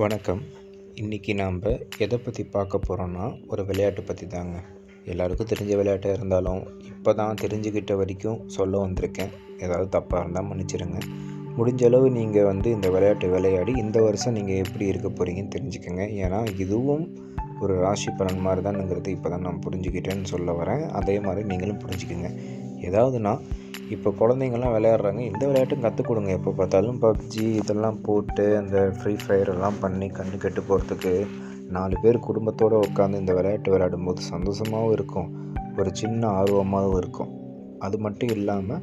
வணக்கம். இன்றைக்கி நாம் எதை பற்றி பார்க்க போகிறோன்னா ஒரு விளையாட்டு பற்றி தாங்க. எல்லாருக்கும் தெரிஞ்ச விளையாட்டாக இருந்தாலும் இப்போ தான் தெரிஞ்சுக்கிட்ட வரைக்கும் சொல்ல வந்திருக்கேன். ஏதாவது தப்பாக இருந்தால் மன்னிச்சிடுங்க. முடிஞ்ச அளவு நீங்கள் வந்து இந்த விளையாட்டு விளையாடி இந்த வருஷம் நீங்கள் எப்படி இருக்க போகிறீங்கன்னு தெரிஞ்சுக்கோங்க. ஏன்னா இதுவும் ஒரு ராசி பலன் மாதிரி தானுங்கிறது இப்போ தான் நான் புரிஞ்சுக்கிட்டேன்னு சொல்ல வரேன். அதே மாதிரி நீங்களும் புரிஞ்சுக்கோங்க. ஏதாவதுனா இப்போ குழந்தைங்கள்லாம் விளையாடுறாங்க. இந்த விளையாட்டும் கற்றுக் கொடுங்க. எப்போ பார்த்தாலும் பப்ஜி இதெல்லாம் போட்டு அந்த ஃப்ரீ ஃபயர் எல்லாம் பண்ணி கண்ணு கெட்டு போகிறதுக்கு நாலு பேர் குடும்பத்தோடு உட்காந்து இந்த விளையாட்டு விளையாடும்போது சந்தோஷமாகவும் இருக்கும். ஒரு சின்ன ஆர்வமாகவும் இருக்கும். அது மட்டும் இல்லாமல்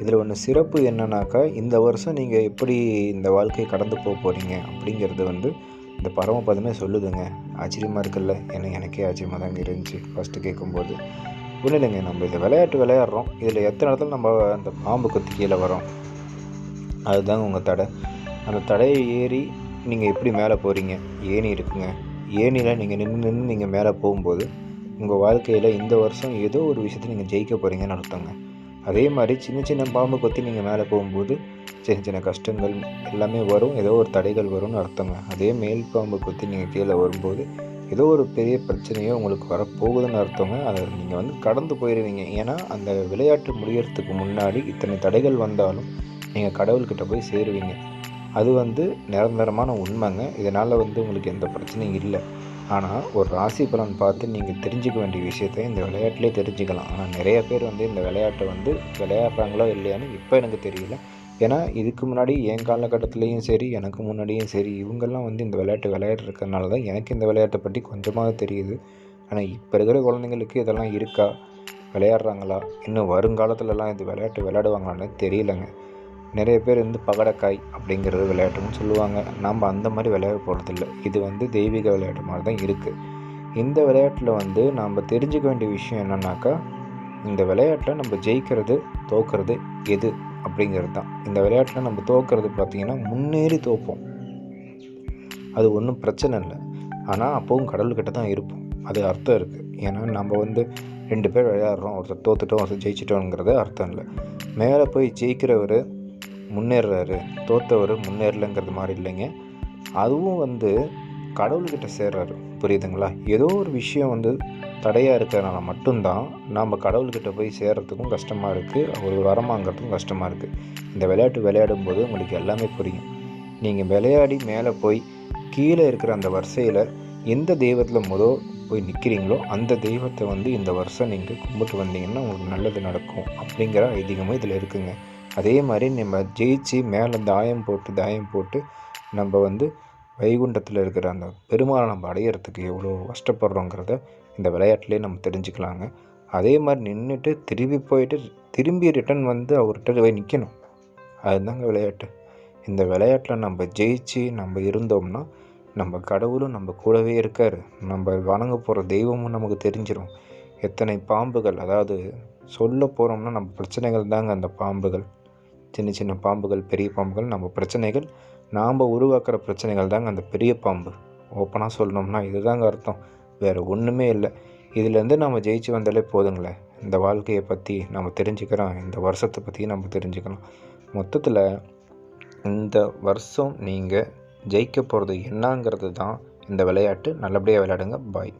இதில் ஒன்று சிறப்பு என்னன்னாக்கா இந்த வருஷம் நீங்கள் எப்படி இந்த வாழ்க்கையை கடந்து போக போகிறீங்க அப்படிங்கிறது வந்து இந்த பரமபதமே சொல்லுதுங்க. ஆச்சரியமாக இருக்குல்ல? ஏன்னா எனக்கே ஆச்சரியமாக தாங்க இருந்துச்சு. ஃபஸ்ட்டு கேட்கும்போது. ஒன்றும் இல்லைங்க. நம்ம இந்த விளையாட்டு விளையாடுறோம். இதில் எத்தனை இடத்துல நம்ம அந்த பாம்பு கொத்தி கீழே வரோம் அதுதாங்க உங்கள் தடை. அந்த தடையை ஏறி நீங்கள் எப்படி மேலே போகிறீங்க ஏணி இருக்குங்க. ஏணியில் நீங்கள் நின்று நின்று நீங்கள் மேலே போகும்போது உங்கள் வாழ்க்கையில் இந்த வருஷம் ஏதோ ஒரு விஷயத்தை நீங்கள் ஜெயிக்க போகிறீங்கன்னு அர்த்தங்க. அதே மாதிரி சின்ன சின்ன பாம்பு கொத்தி நீங்கள் மேலே போகும்போது சின்ன சின்ன கஷ்டங்கள் எல்லாமே வரும். ஏதோ ஒரு தடைகள் வரும்னு அர்த்தங்க. அதே மேல் பாம்பு கொத்தி நீங்கள் கீழே வரும்போது ஏதோ ஒரு பெரிய பிரச்சனையோ உங்களுக்கு வரப்போகுதுன்னு அர்த்தங்க. அதை நீங்கள் வந்து கடந்து போயிடுவீங்க ஏன்னா அந்த விளையாட்டு முடியறதுக்கு முன்னாடி இத்தனை தடைகள் வந்தாலும் நீங்கள் கடவுள்கிட்ட போய் சேருவீங்க. அது வந்து நிரந்தரமான உண்மைங்க. இதனால் வந்து உங்களுக்கு எந்த பிரச்சனையும் இல்லை. ஆனால் ஒரு ராசி பலன் பார்த்து நீங்கள் தெரிஞ்சுக்க வேண்டிய விஷயத்த இந்த விளையாட்டிலே தெரிஞ்சுக்கலாம். ஆனால் நிறைய பேர் வந்து இந்த விளையாட்டை வந்து விளையாடுறாங்களோ இல்லையான்னு இப்போ எனக்கு தெரியல. ஏன்னா இதுக்கு முன்னாடி என் காலகட்டத்துலேயும் சரி எனக்கு முன்னாடியும் சரி இவங்கெல்லாம் வந்து இந்த விளையாட்டு விளையாடுறதுனால தான் எனக்கு இந்த விளையாட்டை பற்றி கொஞ்சமாக தெரியுது. ஆனால் இப்போ இருக்கிற குழந்தைங்களுக்கு இதெல்லாம் இருக்கா? விளையாடுறாங்களா? இன்னும் வருங்காலத்துலலாம் இது விளையாட்டு விளையாடுவாங்களான்னு தெரியலங்க. நிறைய பேர் வந்து பகடக்காய் அப்படிங்கிறது விளையாட்டுன்னு சொல்லுவாங்க. நம்ம அந்த மாதிரி விளையாட போகிறதில்ல இது வந்து தெய்வீக விளையாட்டு மாதிரி தான் இருக்குது இந்த விளையாட்டில் வந்து நாம் தெரிஞ்சுக்க வேண்டிய விஷயம் என்னென்னாக்கா இந்த விளையாட்டில் நம்ம ஜெயிக்கிறது தோக்கிறது எது? அப்படிங்கிறது தான். இந்த விளையாட்டில் நம்ம தோக்கிறது பார்த்திங்கன்னா முன்னேறி தோப்போம். அது ஒன்றும் பிரச்சனை இல்லை. ஆனால் அப்போவும் கடவுள்கிட்ட தான் இருப்போம். அது அர்த்தம் இருக்குது ஏன்னா நம்ம வந்து ரெண்டு பேர் விளையாடுறோம். ஒருத்தர் தோத்துட்டோம் ஒருத்தர் ஜெயிச்சிட்டோங்கிறது அர்த்தம் இல்லை. மேலே போய் ஜெயிக்கிறவர் முன்னேறுறாரு. தோத்தவர் முன்னேறலைங்கிறது மாதிரி இல்லைங்க. அதுவும் வந்து கடவுள்கிட்ட சேர்றாரு. புரியுதுங்களா? ஏதோ ஒரு விஷயம் வந்து தடையாக இருக்கிறனால மட்டும்தான் நாம் கடவுள்கிட்ட போய் சேர்கிறதுக்கும் கஷ்டமாக இருக்குது அவர் வரமாங்கிறதுக்கும் கஷ்டமாக இருக்குது இந்த விளையாட்டு விளையாடும் போது உங்களுக்கு எல்லாமே புரியும். நீங்கள் விளையாடி மேலே போய் கீழே இருக்கிற அந்த வரிசையில் எந்த தெய்வத்தில் முதல் போய் நிற்கிறீங்களோ அந்த தெய்வத்தை வந்து இந்த வருஷம் நீங்கள் கும்பிட்டு வந்தீங்கன்னா உங்களுக்கு நல்லது நடக்கும் அப்படிங்கிற ஐதீகமும் இதில் இருக்குங்க. அதே மாதிரி நம்ம ஜெயிச்சு மேலே தாயம் போட்டு தாயம் போட்டு நம்ம வந்து வைகுண்டத்தில் இருக்கிற அந்த பெருமாளை நம்ம அடையிறதுக்கு எவ்வளோ கஷ்டப்படுறோங்கிறத இந்த விளையாட்டுலேயே நம்ம தெரிஞ்சுக்கலாங்க. அதே மாதிரி நின்றுட்டு திரும்பி போயிட்டு திரும்பி ரிட்டன் வந்து அவர்கிட்ட போய் நிற்கணும் அதுதாங்க விளையாட்டு. இந்த விளையாட்டில் நம்ம ஜெயிச்சு நம்ம இருந்தோம்னா நம்ம கடவுளும் நம்ம கூடவே இருக்கார். நம்ம வணங்க போகிற தெய்வமும் நமக்கு தெரிஞ்சிடும் எத்தனை பாம்புகள் அதாவது சொல்ல போகிறோம்னா நம்ம பிரச்சனைகள் தாங்க அந்த பாம்புகள். சின்ன சின்ன பாம்புகள் பெரிய பாம்புகள் நம்ம பிரச்சனைகள் நாம் உருவாக்குற பிரச்சனைகள் தாங்க அந்த பெரிய பாம்பு. ஓப்பனாக சொல்லணும்னா இதுதாங்க அர்த்தம். வேறு ஒன்றுமே இல்லை. இதுலேருந்து நம்ம ஜெயிச்சு வந்தாலே போதுங்களே. இந்த வாழ்க்கையை பற்றி நம்ம தெரிஞ்சுக்கிறோம். இந்த வருஷத்தை பற்றி நம்ம தெரிஞ்சுக்கலாம். மொத்தத்தில் இந்த வருஷம் நீங்கள் ஜெயிக்க போகிறது என்னங்கிறது தான் இந்த விளையாட்டு. நல்லபடியாக விளையாடுங்க. பாய்